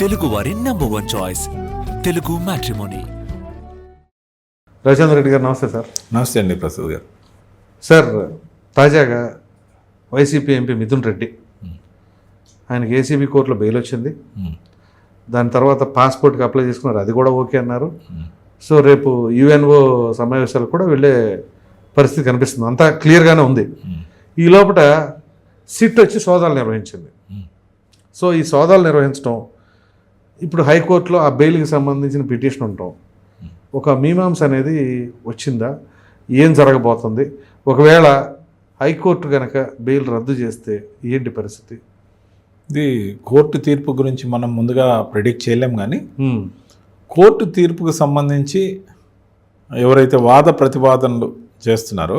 తెలుగు వారి number one choice Telugu matrimony Ravichandra Reddy garu నమస్తే sir. నమస్తే అండి ప్రసాద్ గారు. సార్ తాజాగా వైసీపీ ఎంపీ మిథున్ రెడ్డి ఆయనకి ఏసీబీ కోర్టులో బెయిల్ వచ్చింది. దాని తర్వాత పాస్పోర్ట్కి అప్లై చేసుకున్నారు. అది కూడా ఓకే అన్నారు. సో రేపు యుఎన్ఓ సమావేశాలకు కూడా వెళ్ళే పరిస్థితి కనిపిస్తుంది. అంతా క్లియర్గానే ఉంది. ఈ లోపల సిట్ వచ్చి సోదాలు నిర్వహించింది. సో ఈ సోదాలు నిర్వహించడం ఇప్పుడు హైకోర్టులో ఆ బెయిల్కి సంబంధించిన పిటిషన్ ఉండటం ఒక మీమాంస అనేది వచ్చిందా? ఏం జరగబోతుంది? ఒకవేళ హైకోర్టు కనుక బెయిల్ రద్దు చేస్తే ఏంటి పరిస్థితి? ఇది కోర్టు తీర్పు గురించి మనం ముందుగా ప్రిడిక్ట్ చేయలేం కానీ. కోర్టు తీర్పుకు సంబంధించి ఎవరైతే వాద ప్రతివాదనలు చేస్తున్నారో.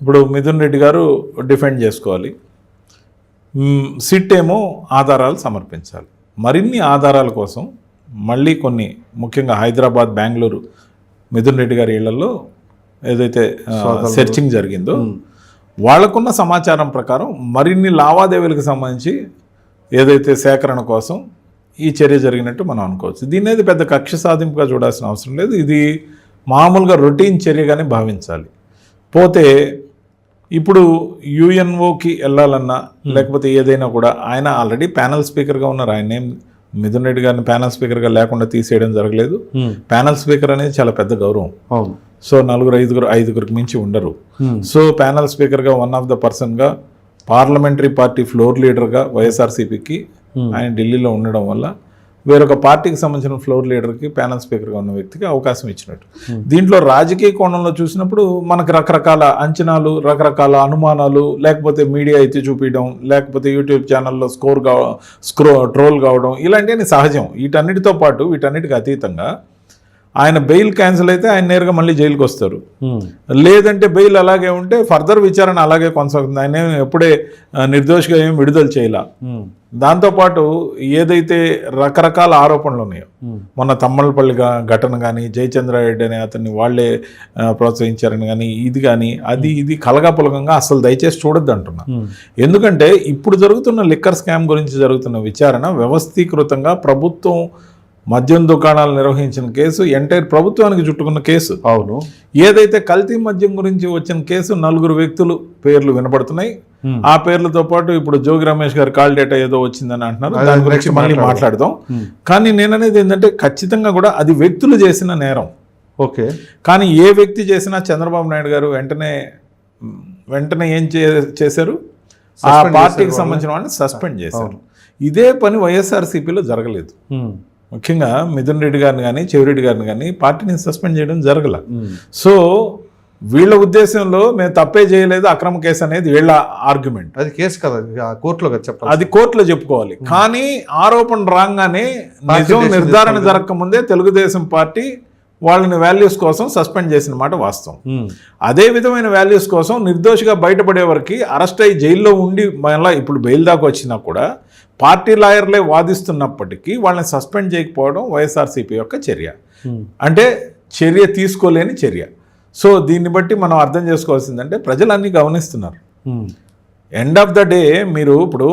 ఇప్పుడు మిథున్ రెడ్డి గారు డిఫెండ్ చేసుకోవాలి. సిట్ ఏమో ఆధారాలు సమర్పించాలి. మరిన్ని ఆధారాల కోసం మళ్ళీ కొన్ని ముఖ్యంగా హైదరాబాద్ బెంగళూరు మిథున్ రెడ్డి గారి ఇళ్ళలో ఏదైతే సెర్చింగ్ జరిగిందో వాళ్ళకున్న సమాచారం ప్రకారం మరిన్ని లావాదేవీలకు సంబంధించి ఏదైతే సేకరణ కోసం ఈ చర్య జరిగినట్టు మనం అనుకోవచ్చు. దీన్ని ఏది పెద్ద కక్ష సాధింపుగా చూడాల్సిన అవసరం లేదు. ఇది మామూలుగా రొటీన్ చర్యగానే భావించాలి. పోతే ఇప్పుడు యుఎన్ఓకి వెళ్ళాలన్నా లేకపోతే ఏదైనా కూడా ఆయన ఆల్రెడీ ప్యానల్ స్పీకర్గా ఉన్నారు. ఆయన ఏం మిథున్ రెడ్డి గారిని ప్యానల్ స్పీకర్గా లేకుండా తీసేయడం జరగలేదు. ప్యానల్ స్పీకర్ అనేది చాలా పెద్ద గౌరవం. సో నలుగురు ఐదుగురు ఐదుగురికి మించి ఉండరు. హ్మ్. సో ప్యానల్ స్పీకర్గా వన్ ఆఫ్ ద పర్సన్గా పార్లమెంటరీ పార్టీ ఫ్లోర్ లీడర్గా వైఎస్ఆర్సీపీకి ఆయన ఢిల్లీలో ఉండడం వల్ల వేరొక పార్టీకి సంబంధించిన ఫ్లోర్ లీడర్కి ప్యానల్ స్పీకర్గా ఉన్న వ్యక్తికి అవకాశం ఇచ్చినట్టు. దీంట్లో రాజకీయ కోణంలో చూసినప్పుడు మనకు రకరకాల అంచనాలు రకరకాల అనుమానాలు లేకపోతే మీడియా ఎత్తి చూపించడం లేకపోతే యూట్యూబ్ ఛానల్లో స్కోర్ కా స్క్రో ట్రోల్ కావడం ఇలాంటివన్నీ సహజం. వీటన్నిటితో పాటు వీటన్నిటికి అతీతంగా ఆయన బెయిల్ క్యాన్సిల్ అయితే ఆయన నేరుగా మళ్ళీ జైలుకి వస్తారు హ్మ్. లేదంటే బెయిల్ అలాగే ఉంటే ఫర్దర్ విచారణ అలాగే కొనసాగుతుంది ఆయన ఎప్పుడే నిర్దోషిగా ఏమి విడుదల చేయాల హ్మ్. దాంతోపాటు ఏదైతే రకరకాల ఆరోపణలు ఉన్నాయో హ్మ్. మొన్న తమ్మలపల్లి ఘటన కానీ జయచంద్రారెడ్డి అనే అతన్ని వాళ్ళే ప్రోత్సహించారని కానీ ఇది కానీ అది ఇది కలగాపులగంగా అసలు దయచేసి చూడొద్దు అంటున్నా. ఎందుకంటే ఇప్పుడు జరుగుతున్న లిక్కర్ స్కామ్ గురించి జరుగుతున్న విచారణ వ్యవస్థీకృతంగా ప్రభుత్వం మద్యం దుకాణాలు నిర్వహించిన కేసు ఎంటైర్ ప్రభుత్వానికి చుట్టుకున్న కేసు. అవును. ఏదైతే కల్తీ మద్యం గురించి వచ్చిన కేసు నలుగురు వ్యక్తులు పేర్లు వినపడుతున్నాయి. ఆ పేర్లతో పాటు ఇప్పుడు జోగి రమేష్ గారి కాల్ డేటా ఏదో వచ్చిందని అంటున్నారు. దాని గురించి మళ్ళీ మాట్లాడదాం. కానీ నేను అనేది ఏంటంటే ఖచ్చితంగా కూడా అది వ్యక్తులు చేసిన నేరం. ఓకే. కానీ ఏ వ్యక్తి చేసినా చంద్రబాబు నాయుడు గారు వెంటనే వెంటనే ఏం చే- చేశారు? ఆ పార్టీకి సంబంధించిన వాళ్ళని సస్పెండ్ చేశారు. ఇదే పని వైఎస్ఆర్సీపీలో జరగలేదు. ముఖ్యంగా మిథున్ రెడ్డి గారిని కానీ చెవిరెడ్డి గారిని కానీ పార్టీని సస్పెండ్ చేయడం జరగల. సో వీళ్ళ ఉద్దేశంలో మేము తప్పే చేయలేదు అక్రమ కేసు అనేది వీళ్ళ ఆర్గ్యుమెంట్ అది కేసు కదా కోర్టులో చెప్పాలి అది కోర్టులో చెప్పుకోవాలి కానీ ఆరోపణ రాగానే నిజం నిర్ధారణ. జరగకముందే తెలుగుదేశం పార్టీ వాళ్ళని వాల్యూస్ కోసం సస్పెండ్ చేసిన మాట వాస్తవం. అదే విధమైన వాల్యూస్ కోసం నిర్దోషిగా బయటపడే వరకు అరెస్ట్ అయ్యి జైల్లో ఉండి మళ్ళీ ఇప్పుడు బెయిల్ దాకా వచ్చినా కూడా పార్టీ లాయర్లే వాదిస్తున్నప్పటికీ వాళ్ళని సస్పెండ్ చేయకపోవడం వైఎస్ఆర్సీపీ యొక్క చర్య హ్మ్. అంటే చర్య తీసుకోలేని చర్య సో దీన్ని బట్టి మనం అర్థం చేసుకోవాల్సిందంటే ప్రజలు అన్నీ గమనిస్తున్నారు. ఎండ్ ఆఫ్ ద డే మీరు ఇప్పుడు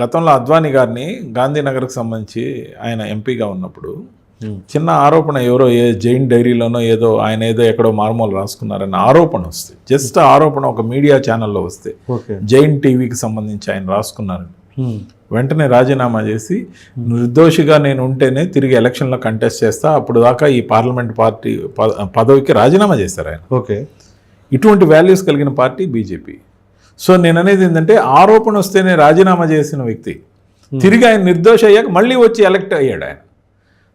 గతంలో అద్వానీ గారిని గాంధీనగర్కి సంబంధించి ఆయన ఎంపీగా ఉన్నప్పుడు Hmm. చిన్న ఆరోపణ ఎవరో ఏ జైన్ డైరీలోనో ఏదో ఆయన ఏదో ఎక్కడో మార్మూలు రాసుకున్నారన్న ఆరోపణ వస్తే జస్ట్ ఆరోపణ ఒక మీడియా ఛానల్లో వస్తే జైన్ టీవీకి సంబంధించి ఆయన రాసుకున్నారు హ్మ్. వెంటనే రాజీనామా చేసి నిర్దోషిగా నేను ఉంటేనే తిరిగి ఎలక్షన్లో కంటెస్ట్ చేస్తా. అప్పుడు దాకా ఈ పార్లమెంట్ పార్టీ పదవికి రాజీనామా చేశారు ఆయన. ఓకే. ఇటువంటి వాల్యూస్ కలిగిన పార్టీ బీజేపీ. సో నేను అనేది ఏంటంటే ఆరోపణ వస్తేనే రాజీనామా చేసిన వ్యక్తి. తిరిగి ఆయన నిర్దోష అయ్యాక మళ్ళీ వచ్చి ఎలక్ట్ అయ్యాడు ఆయన.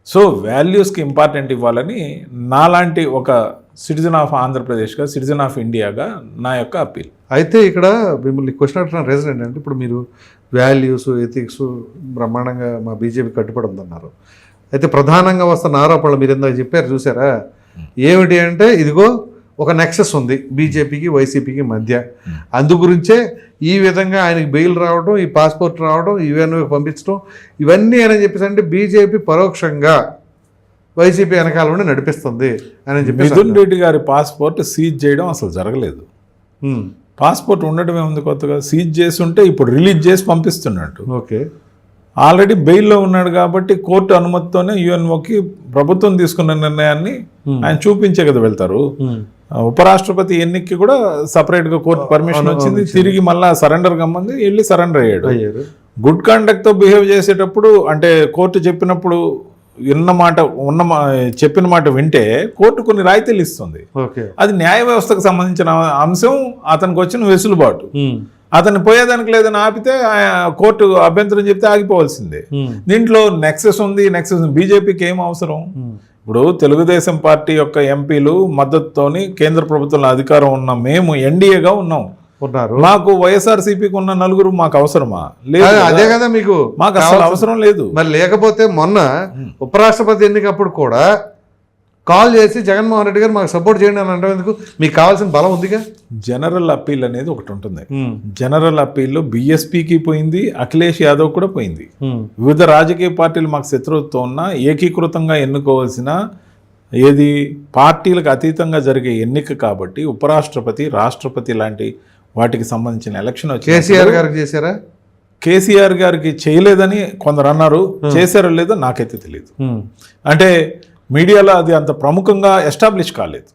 సో వాల్యూస్కి ఇంపార్టెంట్ ఇవ్వాలని నాలాంటి ఒక సిటిజన్ ఆఫ్ ఆంధ్రప్రదేశ్గా సిటిజన్ ఆఫ్ ఇండియాగా నా యొక్క అప్పీల్ అయితే ఇక్కడ మిమ్మల్ని క్వశ్చన్ అడుగుతున్న రీజన్ ఏంటంటే ఇప్పుడు మీరు వాల్యూస్ ఎథిక్స్ బ్రహ్మాండంగా మా బీజేపీ కట్టుబడి ఉందన్నారు. అయితే ప్రధానంగా వస్తున్న ఆరోపణలు మీరు ఇందాక చెప్పారు చూసారా? ఏమిటి అంటే ఇదిగో ఒక నెక్సెస్ ఉంది బీజేపీకి వైసీపీకి మధ్య. అందు గురించే ఈ విధంగా ఆయనకి బెయిల్ రావడం ఈ పాస్పోర్ట్ రావడం యుఎన్ఓకి పంపించడం ఇవన్నీ అని చెప్పేసి అంటే బీజేపీ పరోక్షంగా వైసీపీ వెనకాల ఉండి నడిపిస్తుంది అని చెప్పేసి మిథున్ రెడ్డి గారి పాస్పోర్ట్ సీజ్ చేయడం అసలు జరగలేదు. ఉమ్, పాస్పోర్ట్ ఉండడమే ఉంది కొత్తగా. సీజ్ చేసి ఉంటే ఇప్పుడు రిలీజ్ చేసి పంపిస్తున్నట్టు. ఓకే. ఆల్రెడీ బెయిల్లో ఉన్నాడు కాబట్టి కోర్టు అనుమతితోనే యుఎన్ఓకి ప్రభుత్వం తీసుకున్న నిర్ణయాన్ని ఆయన చూపించే కదా వెళ్తారు. ఆ, ఉపరాష్ట్రపతి ఎన్నికకి కూడా సపరేట్గా కోర్టు పర్మిషన్ వచ్చింది. తిరిగి మళ్ళా సరెండర్ కమ్మంది వెళ్ళి సరెండర్ అయ్యాడు. గుడ్ కాండక్ట్తో బిహేవ్ చేసేటప్పుడు అంటే కోర్టు చెప్పినప్పుడు విన్న మాట ఉన్న మా- చెప్పిన మాట వింటే కోర్టు కొన్ని రాయితీలు ఇస్తుంది. అది న్యాయ వ్యవస్థకు సంబంధించిన అంశం అతనికి వచ్చిన వెసులుబాటు. అతను పోయేదానికి లేదని ఆపితే కోర్టు అభ్యంతరం చెప్తే ఆగిపోవాల్సిందే. దీంట్లో నెక్సెస్ ఉంది నెక్సెస్ బీజేపీకి ఏం అవసరం? ఇప్పుడు తెలుగుదేశం పార్టీ యొక్క ఎంపీలు మద్దతుతోని కేంద్ర ప్రభుత్వంలో అధికారం ఉన్న మేము ఎన్డీఏగా ఉన్నాం. ఉన్నారు మాకు వైఎస్ఆర్సీపీకి ఉన్న నలుగురు మాకు అవసరమా? లేదు అదే- కదా. మీకు మాకు అసలు అవసరం లేదు. మరి లేకపోతే మొన్న ఉపరాష్ట్రపతి ఎన్నికప్పుడు కూడా కాల్ చేసి జగన్మోహన్ రెడ్డి గారు మాకు సపోర్ట్ చేయండి అని అంటే ఎందుకు? మీకు కావాల్సిన బలం ఉందిగా? జనరల్ అప్పీల్ అనేది ఒకటి ఉంటుంది. జనరల్ అప్పీల్లో బీఎస్పీకి పోయింది అఖిలేష్ యాదవ్ కూడా పోయింది. వివిధ రాజకీయ పార్టీలు మాకు శత్రువుతో ఉన్న ఏకీకృతంగా ఎన్నుకోవాల్సిన ఏది? పార్టీలకు అతీతంగా జరిగే ఎన్నిక కాబట్టి ఉపరాష్ట్రపతి రాష్ట్రపతి లాంటి వాటికి సంబంధించిన ఎలక్షన్ వచ్చి కేసీఆర్ గారికి చేశారా? కేసీఆర్ గారికి చేయలేదని కొందరు అన్నారు. చేశారో లేదో నాకైతే తెలియదు అంటే మీడియాలో అది అంత ప్రముఖంగా ఎస్టాబ్లిష్ కాలేదు.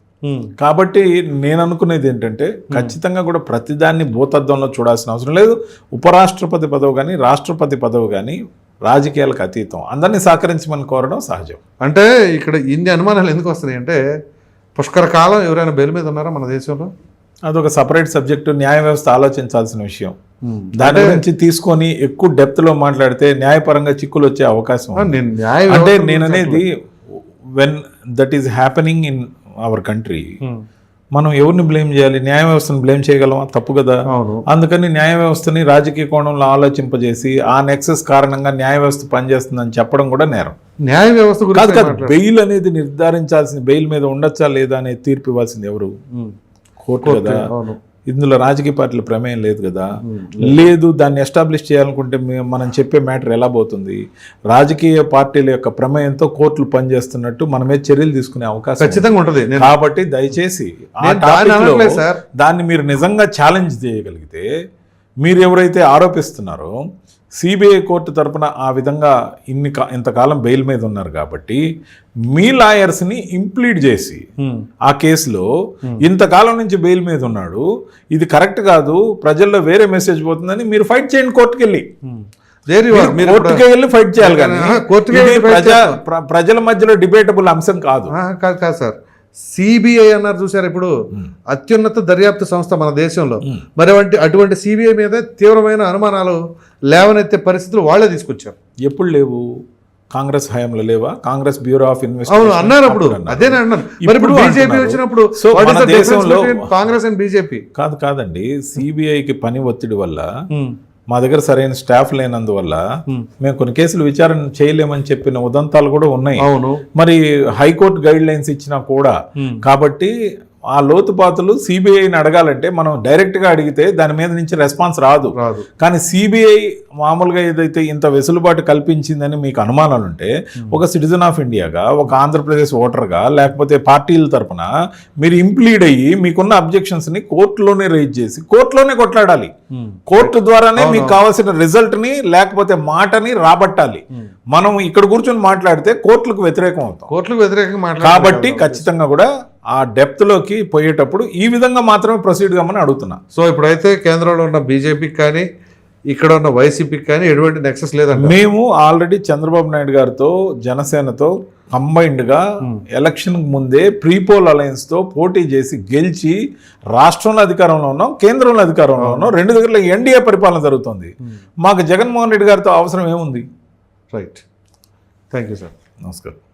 కాబట్టి నేను అనుకునేది ఏంటంటే ఖచ్చితంగా కూడా ప్రతిదాన్ని భూతద్దంలో చూడాల్సిన అవసరం లేదు. ఉపరాష్ట్రపతి పదవి కానీ రాష్ట్రపతి పదవి కానీ రాజకీయాలకు అతీతం. అందరినీ సహకరించమని కోరడం సహజం. అంటే ఇక్కడ ఇన్ని అనుమానాలు ఎందుకు వస్తున్నాయి అంటే పుష్కర కాలం ఎవరైనా బెయిల్ మీద ఉన్నారా మన దేశంలో? అదొక సపరేట్ సబ్జెక్టు న్యాయ వ్యవస్థ ఆలోచించాల్సిన విషయం. దాని గురించి తీసుకొని ఎక్కువ డెప్త్లో మాట్లాడితే న్యాయపరంగా చిక్కులు వచ్చే అవకాశం ఉంది. నేను న్యాయ అంటే నేను అనేది when that is happening in our country. మనం ఎవరిని బ్లేమ్ చేయాలి? న్యాయ వ్యవస్థను బ్లేమ్ చేయగలమా? తప్పు కదా. అందుకని న్యాయ వ్యవస్థని రాజకీయ కోణంలో ఆలోచింపజేసి ఆ నెక్సెస్ కారణంగా న్యాయ వ్యవస్థ పనిచేస్తుందని చెప్పడం కూడా నేరం. న్యాయ వ్యవస్థ కాదు గురించి కాదు బెయిల్ అనేది నిర్ధారించాల్సింది బెయిల్ మీద ఉండొచ్చా లేదా అనేది తీర్పు ఇవ్వాల్సింది ఎవరు? ఉమ్. కోర్టు కదా? ఇందులో రాజకీయ పార్టీల ప్రమేయం లేదు కదా? లేదు. దాన్ని ఎస్టాబ్లిష్ చేయాలనుకుంటే మనం చెప్పే మ్యాటర్ ఎలా పోతుంది? రాజకీయ పార్టీల యొక్క ప్రమేయంతో కోర్టులు పనిచేస్తున్నట్టు మనమే చర్యలు తీసుకునే అవకాశం. ఖచ్చితంగా ఉంటుంది. కాబట్టి దయచేసి. దాన్ని మీరు నిజంగా ఛాలెంజ్ చేయగలిగితే మీరు ఎవరైతే ఆరోపిస్తున్నారో సిబిఐ కోర్టు తరపున ఆ విధంగా ఇన్ని కా- ఇంతకాలం బెయిల్ మీద ఉన్నారు కాబట్టి మీ లాయర్స్ని ఇంప్లీడ్ చేసి. ఆ కేసులో ఇంతకాలం నుంచి బెయిల్ మీద ఉన్నాడు ఇది కరెక్ట్ కాదు ప్రజల్లో వేరే మెసేజ్ పోతుందని మీరు ఫైట్ చేయండి కోర్టుకి వెళ్ళి కోర్టుకి వెళ్ళి ఫైట్ చేయాలి కానీ ప్రజల మధ్యలో డిబేటబుల్ అంశం కాదు. ఆ, కాదు కాదు సార్. సిబిఐ అన్నారు చూసారు ఇప్పుడు. అత్యున్నత దర్యాప్తు సంస్థ మన దేశంలో. మరి వంటి అటువంటి సిబిఐ మీద తీవ్రమైన అనుమానాలు లేవనెత్తే పరిస్థితులు వాళ్ళే తీసుకొచ్చారు. ఎప్పుడు లేవు? కాంగ్రెస్ హయాంలో లేవా? కాంగ్రెస్ బ్యూరో ఆఫ్ అవును ఇన్వెస్టిగేషన్ అన్నారు అప్పుడు. అదేనే మరి ఇప్పుడు బీజేపీ. వచ్చినప్పుడు కాంగ్రెస్ అండ్ బీజేపీ కాదు కాదండి. సిబిఐకి పని ఒత్తిడి వల్ల మా దగ్గర సరైన స్టాఫ్ లేనందువల్ల మేము కొన్ని కేసులు విచారణ చేయలేమని చెప్పిన ఉదంతాలు కూడా ఉన్నాయి. అవును. మరి హైకోర్టు గైడ్ లైన్స్ ఇచ్చినా కూడా కాబట్టి ఆ లోతుపాతులు సిబిఐని అడగాలంటే మనం డైరెక్ట్గా అడిగితే దాని మీద నుంచి రెస్పాన్స్ రాదు. కానీ సిబిఐ మామూలుగా ఏదైతే ఇంత వెసులుబాటు కల్పించిందని మీకు అనుమానాలు ఉంటే ఒక సిటిజన్ ఆఫ్ ఇండియాగా ఒక ఆంధ్రప్రదేశ్ ఓటర్గా లేకపోతే పార్టీల తరపున మీరు ఇంప్లీడ్ అయ్యి మీకున్న అబ్జెక్షన్స్ని కోర్టులోనే రైజ్ చేసి కోర్టులోనే కొట్లాడాలి. కోర్టు ద్వారానే మీకు కావాల్సిన రిజల్ట్ని లేకపోతే మాటని రాబట్టాలి. మనం ఇక్కడ కూర్చొని మాట్లాడితే కోర్టులకు వ్యతిరేకం అవుతాం. కోర్టులకు వ్యతిరేకంగా కాబట్టి ఖచ్చితంగా కూడా ఆ డెప్త్లోకి పోయేటప్పుడు ఈ విధంగా మాత్రమే ప్రొసీడ్ కమ్మని అడుగుతున్నా. సో ఇప్పుడైతే కేంద్రంలో ఉన్న బీజేపీకి కానీ ఇక్కడ ఉన్న వైసీపీకి కానీ ఎటువంటి నెక్సెస్ లేదంట మేము ఆల్రెడీ చంద్రబాబు నాయుడు గారితో జనసేనతో కంబైన్డ్గా ఎలక్షన్ ముందే ప్రీపోల్ అలయన్స్తో పోటీ చేసి గెలిచి రాష్ట్రంలో అధికారంలో ఉన్నాం కేంద్రంలో అధికారంలో ఉన్నాం. రెండు దగ్గర ఎన్డీఏ పరిపాలన జరుగుతుంది. మాకు జగన్మోహన్ రెడ్డి గారితో అవసరం ఏముంది? రైట్ థ్యాంక్ యూ సార్ నమస్కారం.